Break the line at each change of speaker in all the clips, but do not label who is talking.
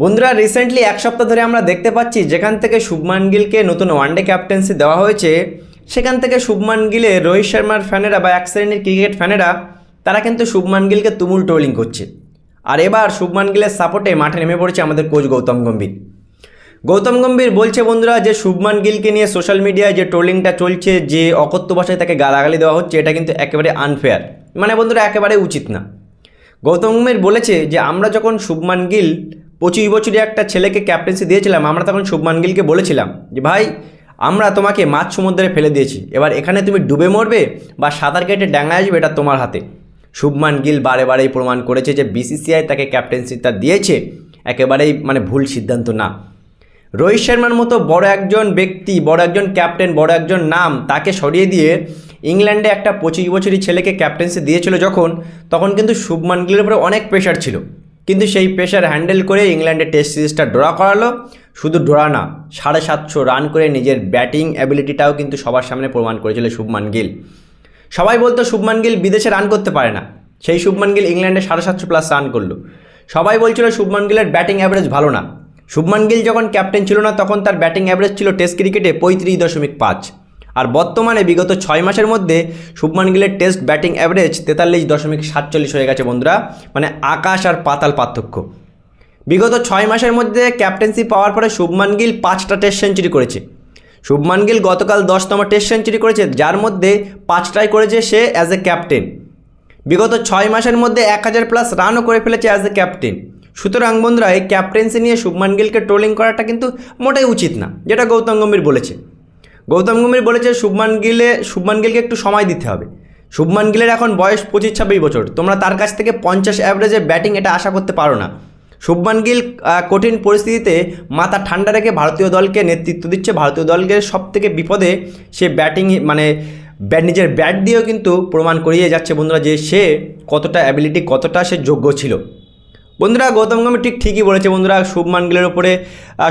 বন্ধুরা রিসেন্টলি এক সপ্তাহ ধরে আমরা দেখতে পাচ্ছি যেখান থেকে শুভমান গিলকে নতুন ওয়ানডে ক্যাপ্টেন্সি দেওয়া হয়েছে, সেখান থেকে শুভমান গিলের রোহিত শর্মার ফ্যানেরা বা এক শ্রেণির ক্রিকেট ফ্যানেরা, তারা কিন্তু শুভমান গিলকে তুমুল ট্রোলিং করছে। আর এবার শুভমান গিলের সাপোর্টে মাঠে নেমে পড়েছে আমাদের কোচ গৌতম গম্ভীর। গৌতম গম্ভীর বলছে বন্ধুরা যে শুভমান গিলকে নিয়ে সোশ্যাল মিডিয়ায় যে ট্রোলিংটা চলছে, যে অকথ্য ভাষায় তাকে গালাগালি দেওয়া হচ্ছে, এটা কিন্তু একেবারে আনফেয়ার মানে বন্ধুরা, একেবারে উচিত না। গৌতম গম্ভীর বলেছে যে আমরা যখন শুভমান গিল পঁচিশ বছরের একটা ছেলেকে ক্যাপ্টেন্সি দিয়েছিলাম, আমরা তখন শুভমান গিলকে বলেছিলাম যে, ভাই, আমরা তোমাকে মাছ সমুদ্রে ফেলে দিয়েছি। এবার এখানে তুমি ডুবে মরবে বা সাঁতার কেটে ডাঙা আসবে, এটা তোমার হাতে। শুভমান গিল বারে বারেই প্রমাণ করেছে যে বিসিসিআই তাকে ক্যাপ্টেন্সিটা দিয়েছে, একেবারেই মানে ভুল সিদ্ধান্ত না। রোহিত শর্মার মতো বড় একজন ব্যক্তি, বড় একজন ক্যাপ্টেন বড় একজন নাম, তাকে সরিয়ে দিয়ে ইংল্যান্ডে একটা পঁচিশ বছরই ছেলেকে ক্যাপ্টেন্সি দিয়েছিল যখন, তখন কিন্তু শুভমান গিলের উপরে অনেক প্রেশার ছিল। কিন্তু সেই প্রেশার হ্যান্ডেল করে ইংল্যান্ডে টেস্ট সিরিজটা ড্রা করালো। শুধু ড্রা না, সাড়ে সাতশো রান করে নিজের ব্যাটিং অ্যাবিলিটিটাও কিন্তু সবার সামনে প্রমাণ করেছিল শুভমান গিল। সবাই বলতো শুভমান গিল বিদেশে রান করতে পারে না। সেই শুভমান গিল ইংল্যান্ডে সাড়ে সাতশো প্লাস রান করল। সবাই বলছিল শুভমান গিলের ব্যাটিং অ্যাভারেজ ভালো না। শুভমান গিল যখন ক্যাপ্টেন ছিল না, তখন তার ব্যাটিং অ্যাভারেজ ছিল টেস্ট ক্রিকেটে পঁয়ত্রিশ দশমিক পাঁচ। আর বর্তমানে বিগত ছয় মাসের মধ্যে শুভমান গিলের টেস্ট ব্যাটিং অ্যাভারেজ তেতাল্লিশ দশমিক সাতচল্লিশ হয়ে গেছে বন্ধুরা মানে আকাশ আর পাতাল পার্থক্য। বিগত ছয় মাসের মধ্যে ক্যাপ্টেন্সি পাওয়ার পরে শুভমান গিল পাঁচটা টেস্ট সেঞ্চুরি করেছে। শুভমান গিল গতকাল দশতম টেস্ট সেঞ্চুরি করেছে, যার মধ্যে পাঁচটাই করেছে সে অ্যাজ এ ক্যাপ্টেন বিগত ছয় মাসের মধ্যে এক হাজার প্লাস রানও করে ফেলেছে অ্যাজ এ ক্যাপ্টেন সুতরাং বন্ধুরা, এই ক্যাপ্টেন্সি নিয়ে শুভমান গিলকে ট্রোলিং করাটা কিন্তু মোটেই উচিত না, যেটা গৌতম গম্ভীর বলেছে। গৌতম গম্ভীর বলেছে, শুভমান গিলে, শুভমান গিলকে একটু সময় দিতে হবে। শুভমান গিলের এখন বয়স পঁচিশ ছাব্বিশ বছর। তোমরা তার কাছ থেকে পঞ্চাশ অ্যাভারেজে ব্যাটিং এটা আশা করতে পারো না। শুভমান গিল কঠিন পরিস্থিতিতে মাথা ঠান্ডা রেখে ভারতীয় দলকে নেতৃত্ব দিচ্ছে। ভারতীয় দলকে সব থেকে বিপদে সে ব্যাটিং মানে নিজের ব্যাট দিয়েও কিন্তু প্রমাণ করিয়ে যাচ্ছে বন্ধুরা যে সে কতটা অ্যাবিলিটি কতটা সে যোগ্য ছিল। বন্ধুরা, গৌতম গম্ভীর ঠিক ঠিকই বলেছে বন্ধুরা, শুভমান গিলের ওপরে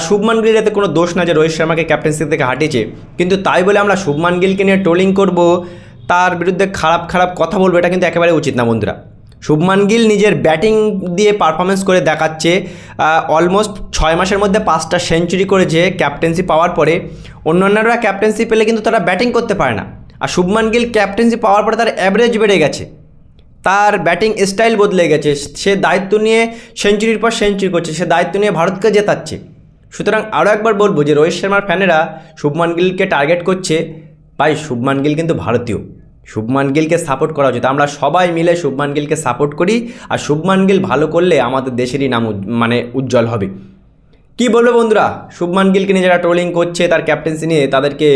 শুভমান গিলের এতে কোনো দোষ না যে রোহিত শর্মাকে ক্যাপ্টেন্সি থেকে হাঁটিয়েছে। কিন্তু তাই বলে আমরা শুভমান গিলকে নিয়ে ট্রোলিং করব, তার বিরুদ্ধে খারাপ খারাপ কথা বলব, এটা কিন্তু একেবারে উচিত না বন্ধুরা। শুভমান গিল নিজের ব্যাটিং দিয়ে পারফরমেন্স করে দেখাচ্ছে অলমোস্ট ছয় মাসের মধ্যে পাঁচটা সেঞ্চুরি করেছে ক্যাপ্টেন্সি পাওয়ার পরে। অন্যান্যরা ক্যাপ্টেন্সি পেলে কিন্তু তারা ব্যাটিং করতে পারে না। আর শুভমান গিল ক্যাপ্টেন্সি পাওয়ার পরে তার অ্যাভারেজ বেড়ে গেছে। তার ব্যাটিং স্টাইল বদলে গেছে। সে দায়িত্ব নিয়ে সেঞ্চুরির পর সেঞ্চুরি করছে, সে দায়িত্ব নিয়ে ভারতকে জেতাচ্ছে। সুতরাং আরও একবার বলব যে রোহিত শর্মার ফ্যানেরা শুভমান গিলকে টার্গেট করছে। ভাই, শুভমান গিল কিন্তু ভারতীয়। শুভমান গিলকে সাপোর্ট করা উচিত। আমরা সবাই মিলে শুভমান গিলকে সাপোর্ট করি আর শুভমান গিল ভালো করলে আমাদের দেশেরই নাম মানে উজ্জ্বল হবে। কি বলবে বন্ধুরা? শুভমান গিলকে নিয়ে যারা ট্রোলিং করছে, তার ক্যাপ্টেন্সি নিয়ে তাদেরকে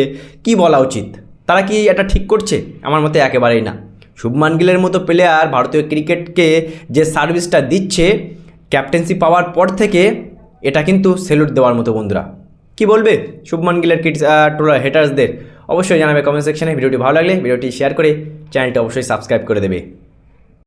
কি বলা উচিত? তারা কি এটা ঠিক করছে? আমার মতে একেবারেই না। শুভমান গিলের মতো প্লেয়ার ভারতীয় ক্রিকেটকে যে সার্ভিসটা দিচ্ছে ক্যাপ্টেন্সি পাওয়ার পর থেকে এটা কিন্তু সেলুট দেওয়ার মতো বন্ধুরা। কি বলবে শুভমান গিলের কিটস টোলার হেটার্সদের অবশ্যই জানাবে কমেন্ট সেকশনে ভিডিওটি ভালো লাগলে ভিডিওটি শেয়ার করে চ্যানেলটি অবশ্যই সাবস্ক্রাইব করে দেবে।